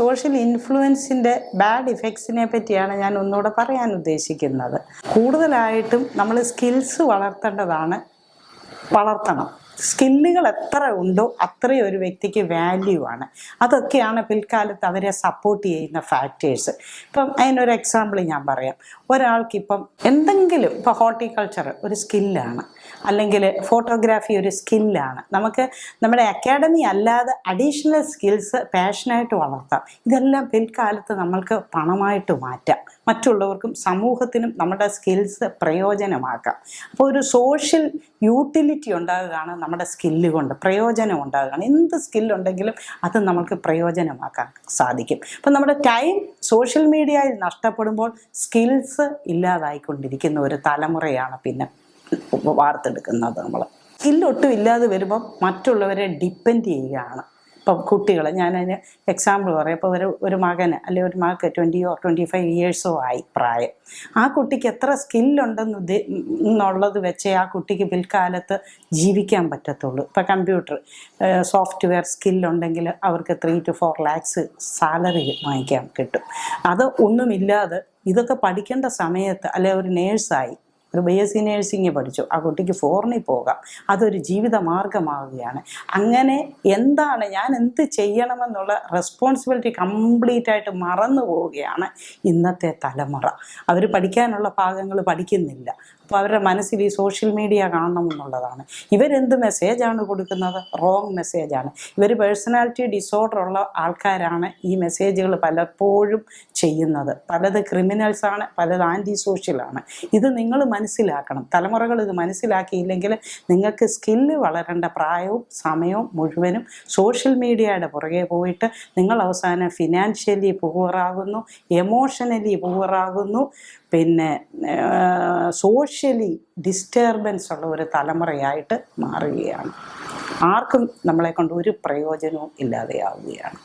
Social ഇൻഫ്ലുവൻസിന്റെ bad ഇഫക്ട്സിനെ പറ്റിയാണ് ഞാൻ ഒന്നുകൂടെ പറയാൻ ഉദ്ദേശിക്കുന്നത്. കൂടുതലായിട്ടും നമ്മൾ സ്കിൽസ് വളർത്തേണ്ടതാണ് വളർത്തണം. സ്കില്ലുകൾ എത്ര ഉണ്ടോ അത്രയും ഒരു വ്യക്തിക്ക് വാല്യൂ ആണ്. അതൊക്കെയാണ് പിൽക്കാലത്ത് അവരെ സപ്പോർട്ട് ചെയ്യുന്ന ഫാക്ടേഴ്സ് ഇപ്പം അതിനൊരു എക്സാമ്പിൾ ഞാൻ പറയാം. ഒരാൾക്കിപ്പം എന്തെങ്കിലും ഇപ്പോൾ ഹോർട്ടിക്കൾച്ചർ ഒരു സ്കില്ലാണ് അല്ലെങ്കിൽ ഫോട്ടോഗ്രാഫി ഒരു സ്കില്ലാണ് നമുക്ക് നമ്മുടെ അക്കാഡമി അല്ലാതെ അഡീഷണൽ സ്കിൽസ് പാഷനായിട്ട് വളർത്താം. ഇതെല്ലാം പിൽക്കാലത്ത് നമ്മൾക്ക് പണമായിട്ട് മാറ്റാം. മറ്റുള്ളവർക്കും സമൂഹത്തിനും നമ്മുടെ സ്കിൽസ് പ്രയോജനമാക്കാം. അപ്പോൾ ഒരു സോഷ്യൽ യൂട്ടിലിറ്റി ഉണ്ടാകുകയാണ് നമ്മുടെ സ്കില്ല് കൊണ്ട് പ്രയോജനം ഉണ്ടാകുകയാണ്. എന്ത് സ്കില്ലുണ്ടെങ്കിലും അത് നമുക്ക് പ്രയോജനമാക്കാൻ സാധിക്കും. അപ്പം നമ്മുടെ ടൈം സോഷ്യൽ മീഡിയയിൽ നഷ്ടപ്പെടുമ്പോൾ സ്കിൽസ് ഇല്ലാതായിക്കൊണ്ടിരിക്കുന്ന ഒരു തലമുറയാണ് പിന്നെ വാർത്തെടുക്കുന്നത് നമ്മൾ സ്കില്ലൊട്ടും ഇല്ലാതെ വരുമ്പോൾ മറ്റുള്ളവരെ ഡിപ്പെൻഡ് ചെയ്യുകയാണ്. ഇപ്പം കുട്ടികൾ ഞാനതിന് എക്സാമ്പിൾ പറയാം. ഇപ്പോൾ ഒരു ഒരു മകന് അല്ലെങ്കിൽ ഒരു മകൾക്ക് ട്വന്റിയോ ട്വന്റി ഫൈവ് ഇയേഴ്സോ ആയി പ്രായം. ആ കുട്ടിക്ക് എത്ര സ്കില്ലുണ്ടെന്ന് എന്നുള്ളത് വെച്ചേ ആ കുട്ടിക്ക് പിൽക്കാലത്ത് ജീവിക്കാൻ പറ്റത്തുള്ളൂ. ഇപ്പോൾ കമ്പ്യൂട്ടർ സോഫ്റ്റ്വെയർ സ്കില്ലുണ്ടെങ്കിൽ അവർക്ക് three to four lakhs salary വാങ്ങിക്കാൻ കിട്ടും. അത് ഒന്നുമില്ലാതെ ഇതൊക്കെ പഠിക്കേണ്ട സമയത്ത് അല്ലെ ഒരു നേഴ്സായി ഒരു ബി എസ് സി നേഴ്സിംഗ് പഠിച്ചു. ആ കുട്ടിക്ക് ഫോറിനിൽ പോകാം. അതൊരു ജീവിത മാർഗമാവുകയാണ്. അങ്ങനെ എന്താണ് ഞാൻ എന്ത് ചെയ്യണമെന്നുള്ള റെസ്പോൺസിബിലിറ്റി കംപ്ലീറ്റ് ആയിട്ട് മറന്നു പോവുകയാണ് ഇന്നത്തെ തലമുറ. അവർ പഠിക്കാനുള്ള ഭാഗങ്ങൾ പഠിക്കുന്നില്ല. അപ്പോൾ അവരുടെ മനസ്സിൽ ഈ സോഷ്യൽ മീഡിയ കാണണം എന്നുള്ളതാണ്. ഇവരെന്ത് മെസ്സേജാണ് കൊടുക്കുന്നത്? റോങ് മെസ്സേജാണ് ഇവർ പേഴ്സണാലിറ്റി ഡിസോർഡർ ഉള്ള ആൾക്കാരാണ് ഈ മെസ്സേജുകൾ പലപ്പോഴും ചെയ്യുന്നത്. പലത് ക്രിമിനൽസാണ് പലത് ആന്റി സോഷ്യലാണ് ഇത് നിങ്ങൾ മനസ്സിലാക്കണം. തലമുറകൾ ഇത് മനസ്സിലാക്കിയില്ലെങ്കിൽ നിങ്ങൾക്ക് സ്കില്ല് വളരേണ്ട പ്രായവും സമയവും മുഴുവനും സോഷ്യൽ മീഡിയയുടെ പുറകെ പോയിട്ട് നിങ്ങൾ അവസാനം ഫിനാൻഷ്യലി പൂവറാകുന്നു എമോഷണലി പൂവറാകുന്നു പിന്നെ സോഷ്യലി ഡിസ്റ്റർബൻസ് ഉള്ള ഒരു തലമുറയായിട്ട് മാറുകയാണ്. ആർക്കും നമ്മളെ കൊണ്ട് ഒരു പ്രയോജനവും ഇല്ലാതെയാവുകയാണ്.